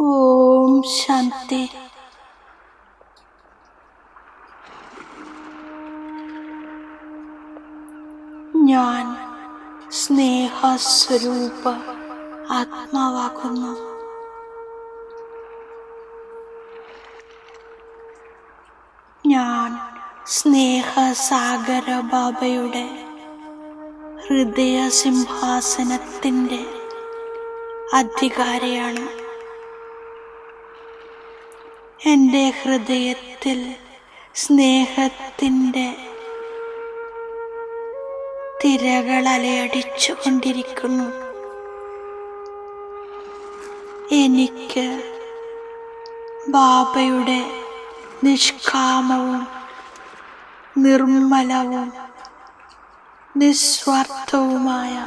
ഓം ശാന്തി. ഞാൻ സ്നേഹസ്വരൂപ ആത്മാവാകുന്നു. ഞാൻ സ്നേഹസാഗര ബാബയുടെ ഹൃദയ സിംഹാസനത്തിന്റെ അധികാരിയാണ്. എന്റെ ഹൃദയത്തിൽ സ്നേഹത്തിന്റെ തിരകൾ അലയടിച്ചു കൊണ്ടിരിക്കുന്നു. എനിക്ക് ബാബയുടെ നിഷ്കാമവും നിർമ്മലവും നിസ്വാർത്ഥവുമായ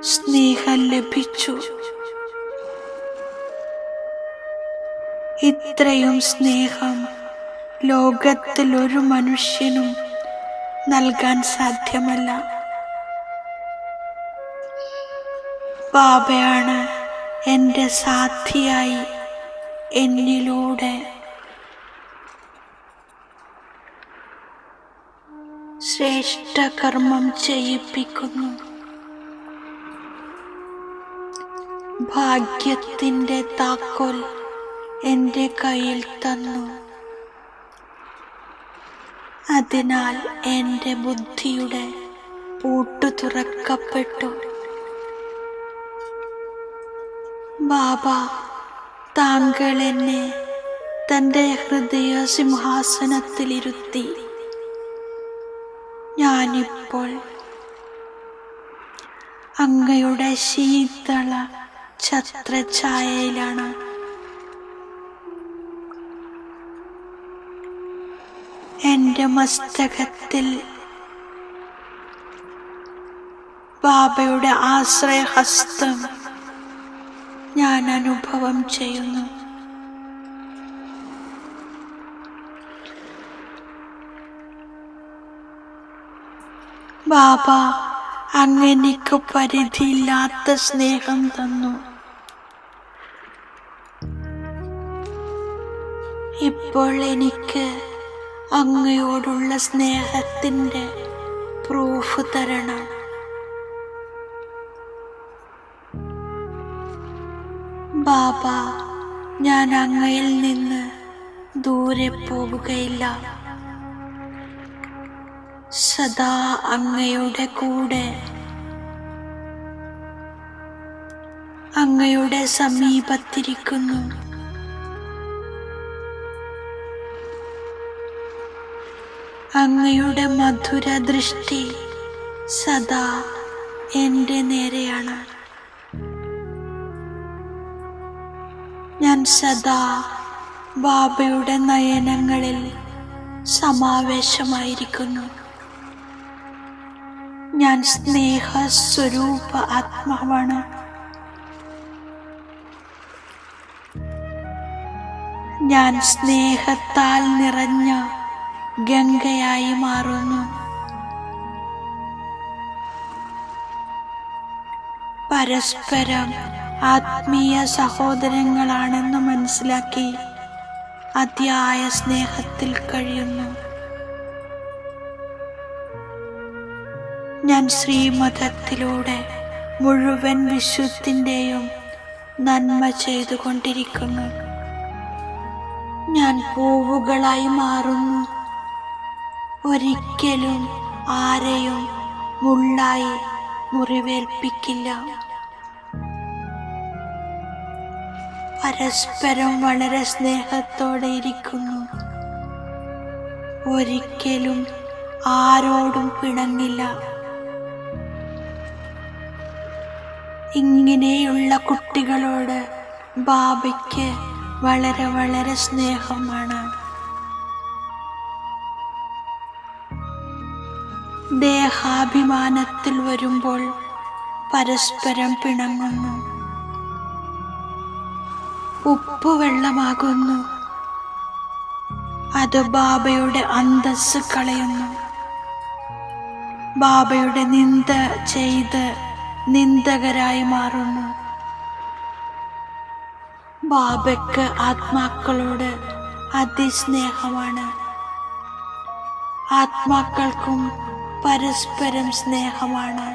സ്നേഹം ലഭിച്ചു. ഇത്രയും സ്നേഹം ലോകത്തിൽ ഒരു മനുഷ്യനും നൽകാൻ സാധ്യമല്ല. ബാബയാണ് എന്റെ സാധിയായി എന്നിലൂടെ. ശ്രേഷ്ഠ കർമ്മം ചെയ്യിപ്പിക്കുന്നു. ഭാഗ്യത്തിന്റെ താക്കോൽ എന്റെ കയ്യിൽ തന്നു. അതിനാൽ എന്റെ ബുദ്ധിയുടെ പൂട്ടു തുറക്കപ്പെട്ടു. ബാബ താങ്കൾ എന്നെ തന്റെ ഹൃദയ സിംഹാസനത്തിലിരുത്തി ഞാനിപ്പോൾ അങ്ങയുടെ ശീതള ഛത്രഛായയിലാണ് എന്റെ മസ്തകത്തിൽ ബാബയുടെ ആശ്രയഹസ്തം ഞാൻ അനുഭവം ചെയ്യുന്നു. ബാബ അങ്ങനെക്ക് പരിധിയില്ലാത്ത സ്നേഹം തന്നു. ഇപ്പോൾ എനിക്ക് അങ്ങയോടുള്ള സ്നേഹത്തിന്റെ പ്രൂഫ് തരണം. ബാബ ഞാൻ അങ്ങയിൽ നിന്ന് ദൂരെ പോവുകയില്ല. സദാ അങ്ങയുടെ കൂടെ. അങ്ങയുടെ സമീപത്തിരിക്കുന്നു. അങ്ങയുടെ മധുര ദൃഷ്ടി സദാ എന്റെ നേരെയാണ്. ഞാൻ സദാ ബാബയുടെ നയനങ്ങളിൽ സമാവേശമായിരിക്കുന്നു. ഞാൻ സ്നേഹസ്വരൂപ ആത്മാവാണ്. ഞാൻ സ്നേഹത്താൽ നിറഞ്ഞ ഗംഗയായി മാറുന്നു. പരസ്പരം ആത്മീയ സഹോദരങ്ങളാണെന്ന് മനസ്സിലാക്കി അതിയായ സ്നേഹത്തിൽ കഴിയുന്നു. ഞാൻ ശ്രീമതത്തിലൂടെ മുഴുവൻ വിശ്വത്തിന്റെയും നന്മ ചെയ്തുകൊണ്ടിരിക്കുന്നു. ഞാൻ പൂവുകളായി മാറുന്നു. ഒരിക്കലും ആരെയും മുള്ളായി മുറിവേൽപ്പിക്കില്ല. പരസ്പരം വളരെ സ്നേഹത്തോടെ ഇരിക്കുന്നു. ഒരിക്കലും ആരോടും പിണങ്ങില്ല. ഇങ്ങനെയുള്ള കുട്ടികളോട് ബാബയ്ക്ക് വളരെ വളരെ സ്നേഹമാണ്. ദേഹാഭിമാനത്തിൽ വരുമ്പോൾ പരസ്പരം പിണങ്ങുന്നു. ഉപ്പുവെള്ളമാകുന്നു അത് ബാബയുടെ അന്തസ് കളയുന്നു. ബാബയുടെ നിന്ദ ചെയ്ത് നിന്ദകരായി മാറുന്നു. ബാബയ്ക്ക് ആത്മാക്കളോട് അതിസ്നേഹമാണ്. ആത്മാക്കൾക്കും പരസ്പരം സ്നേഹമാണ്.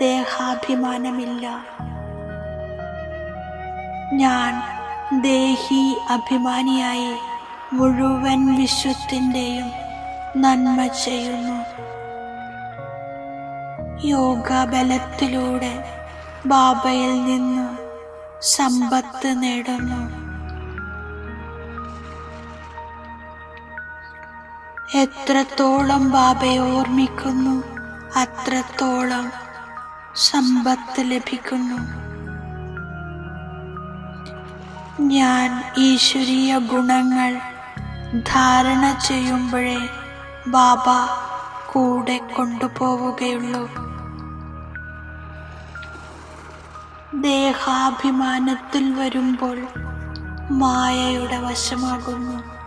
ദേഹാഭിമാനമില്ല. ഞാൻ ദേഹി അഭിമാനിയായി മുഴുവൻ വിശ്വത്തിന്റെയും നന്മ ചെയ്യുന്നു. യോഗബലത്തിലൂടെ ബാബയിൽ നിന്ന് സമ്പത്ത് നേടുന്നു. എത്രത്തോളം ബാബയെ ഓർമ്മിക്കുന്നു അത്രത്തോളം സമ്പത്ത് ലഭിക്കുന്നു. ഞാൻ ഈശ്വരീയ ഗുണങ്ങൾ ധാരണ ചെയ്യുമ്പോഴേ ബാബ കൂടെ കൊണ്ടുപോവുകയുള്ളൂ. ദേഹാഭിമാനത്തിൽ വരുമ്പോൾ മായയുടെ വശമാകുന്നു.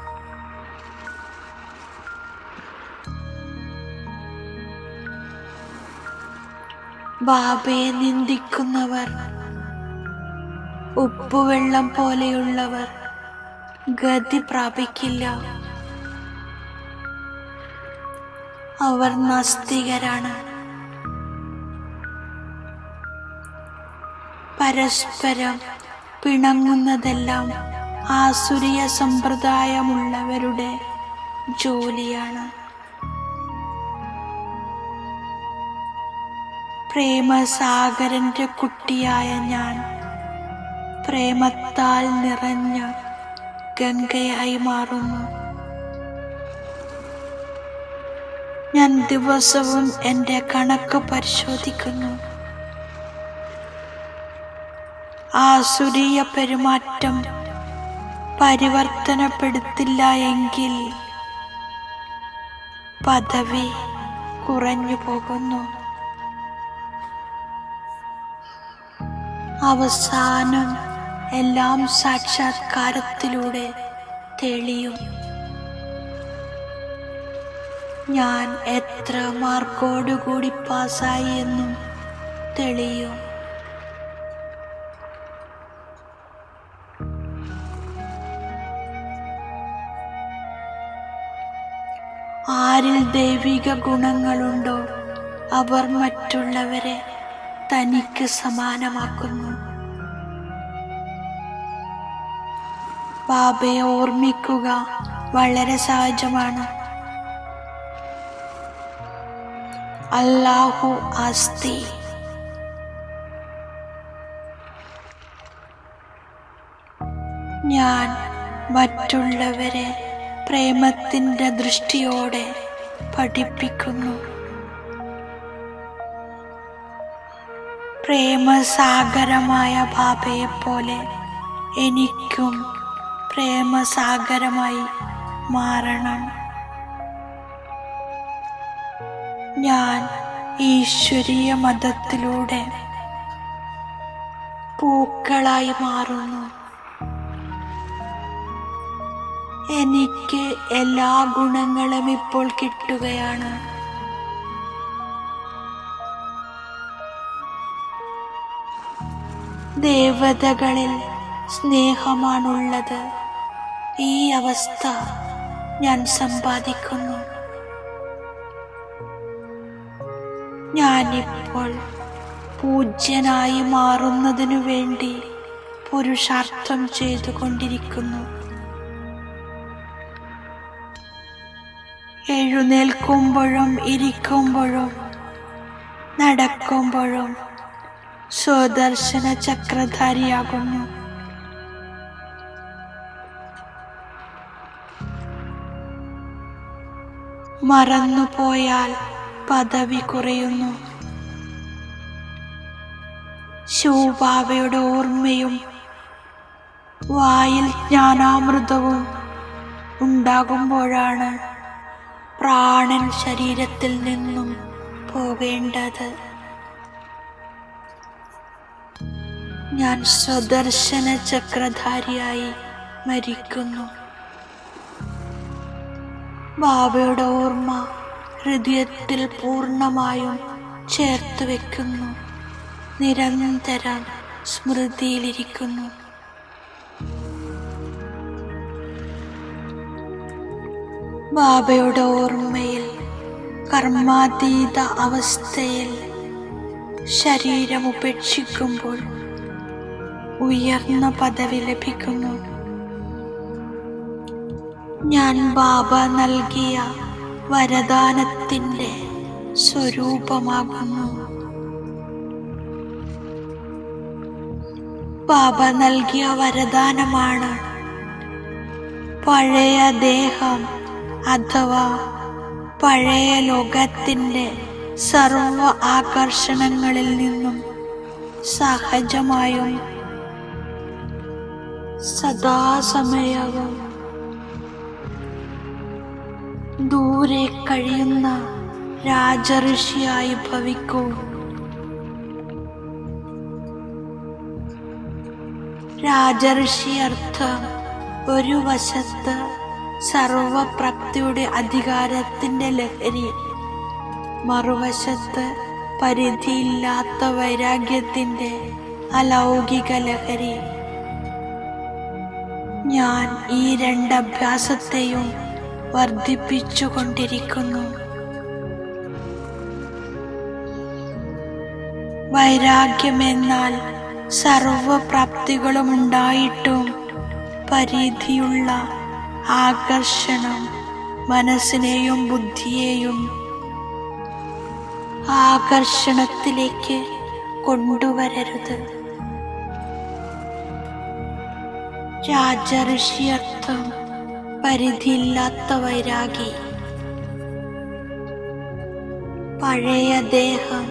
ബാബയെ നിന്ദിക്കുന്നവർ ഉപ്പുവെള്ളം പോലെയുള്ളവർ ഗതി പ്രാപിക്കില്ല. അവർ നാസ്തികരാണ്. പരസ്പരം പിണങ്ങുന്നതെല്ലാം ആസുരിയ സമ്പ്രദായമുള്ളവരുടെ ജോലിയാണ്. പ്രേമസാഗരന്റെ കുട്ടിയായ ഞാൻ പ്രേമത്താൽ നിറഞ്ഞ ഗംഗയായി മാറുന്നു. ഞാൻ ദിവസവും എന്റെ കണക്ക് പരിശോധിക്കുന്നു. ആസുരീയ പെരുമാറ്റം പരിവർത്തനപ്പെടുത്തില്ല എങ്കിൽ പദവി കുറഞ്ഞു പോകുന്നു. അവസാനം എല്ലാം സാക്ഷാത്കാരത്തിലൂടെ തെളിയും. ഞാൻ എത്ര മാർക്കോടുകൂടി പാസ്സായി എന്നും തെളിയും. ആരിൽ ദൈവിക ഗുണങ്ങളുണ്ടോ? അവർ മറ്റുള്ളവരെ തനിക്ക് സമാനമാക്കുന്നു. ബാബയെ ഓർമ്മിക്കുക വളരെ സഹജമാണ്. അല്ലാഹു അസ്തി ഞാൻ മറ്റുള്ളവരെ പ്രേമത്തിന്റെ ദൃഷ്ടിയോടെ പഠിപ്പിക്കുന്നു. പ്രേമസാഗരമായ ബാബയെപ്പോലെ പോലെ എനിക്കും പ്രേമസാഗരമായി മാറണം. ഞാൻ ഈശ്വരീയ മതത്തിലൂടെ പൂക്കളായി മാറുന്നു. എനിക്ക് എല്ലാ ഗുണങ്ങളും ഇപ്പോൾ കിട്ടുകയാണ്. ദേവതകളിൽ സ്നേഹമാണുള്ളത്. ഈ അവസ്ഥ ഞാൻ സമ്പാദിക്കുന്നു. ഞാനിപ്പോൾ പൂജ്യനായി മാറുന്നതിനു വേണ്ടി പുരുഷാർത്ഥം ചെയ്തുകൊണ്ടിരിക്കുന്നു. എഴുന്നേൽക്കുമ്പോഴും ഇരിക്കുമ്പോഴും നടക്കുമ്പോഴും സ്വദർശന ചക്രധാരിയാകുന്നു മറന്നുപോയാൽ പദവി കുറയുന്നു. ശോഭാവയുടെ ഓർമ്മയും വായിൽ ജ്ഞാനാമൃതവും ഉണ്ടാകുമ്പോഴാണ് പ്രാണൻ ശരീരത്തിൽ നിന്നും പോകേണ്ടത്. ഞാൻ സ്വദർശന ചക്രധാരിയായി മരിക്കുന്നു. ബാബയുടെ ഓർമ്മ ഹൃദയത്തിൽ പൂർണമായും ചേർത്ത് വെക്കുന്നു. നിരന്തരം സ്മൃതിയിലിരിക്കുന്നു. ബാബയുടെ ഓർമ്മയിൽ കർമാതീത അവസ്ഥയിൽ ശരീരം ഉപേക്ഷിക്കുമ്പോൾ ഉയർന്ന പദവി ലഭിക്കുന്നു. ഞാൻ ബാബ നൽകിയ വരദാനത്തിന്റെ സ്വരൂപമാകുന്നു. ബാബ നൽകിയ വരദാനമാണ് പഴയ ദേഹം അഥവാ പഴയ ലോകത്തിന്റെ സർവ ആകർഷണങ്ങളിൽ നിന്നും സഹജമായും സദാസമയവും ദൂരെ കഴിയുന്ന രാജഋഷിയായി ഭവിക്കൂ. രാജഋഷി അർത്ഥം ഒരു വശത്ത് സർവപ്രാപ്തിയുടെ അധികാരത്തിന്റെ ലഹരി മറുവശത്ത് പരിധിയില്ലാത്ത വൈരാഗ്യത്തിന്റെ അലൗകിക ലഹരി. ഞാൻ ഈ രണ്ട് അഭ്യാസത്തെയും വർദ്ധിപ്പിച്ചുകൊണ്ടിരിക്കുന്നു. വൈരാഗ്യമെന്നാൽ സർവപ്രാപ്തികളും ഉണ്ടായിട്ടും പരിധിയുള്ള ആകർഷണം മനസ്സിനെയും ബുദ്ധിയെയും ആകർഷണത്തിലേക്ക് കൊണ്ടുവരരുത്. രാജഋഷി അർത്ഥം പരിധിയില്ലാത്ത വൈരാഗി പഴയ ദേഹം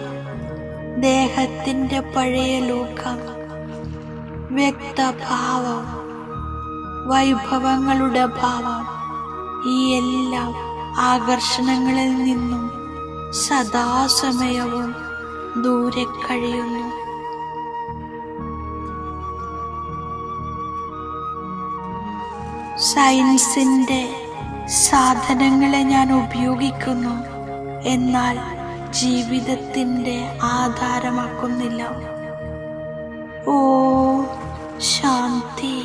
ദേഹത്തിന്റെ പഴയ ലോകം വ്യക്തഭാവം വൈഭവങ്ങളുടെ ഭാവം ഈ എല്ലാ ആകർഷണങ്ങളിൽ നിന്നും സദാസമയവും ദൂരെ കഴിയുന്നു. സയൻസിന്റെ സാധനങ്ങളെ ഞാൻ ഉപയോഗിക്കുന്നു. എന്നാൽ ജീവിതത്തിന്റെ ആധാരമാക്കുന്നില്ല. ഓ ശാന്തി.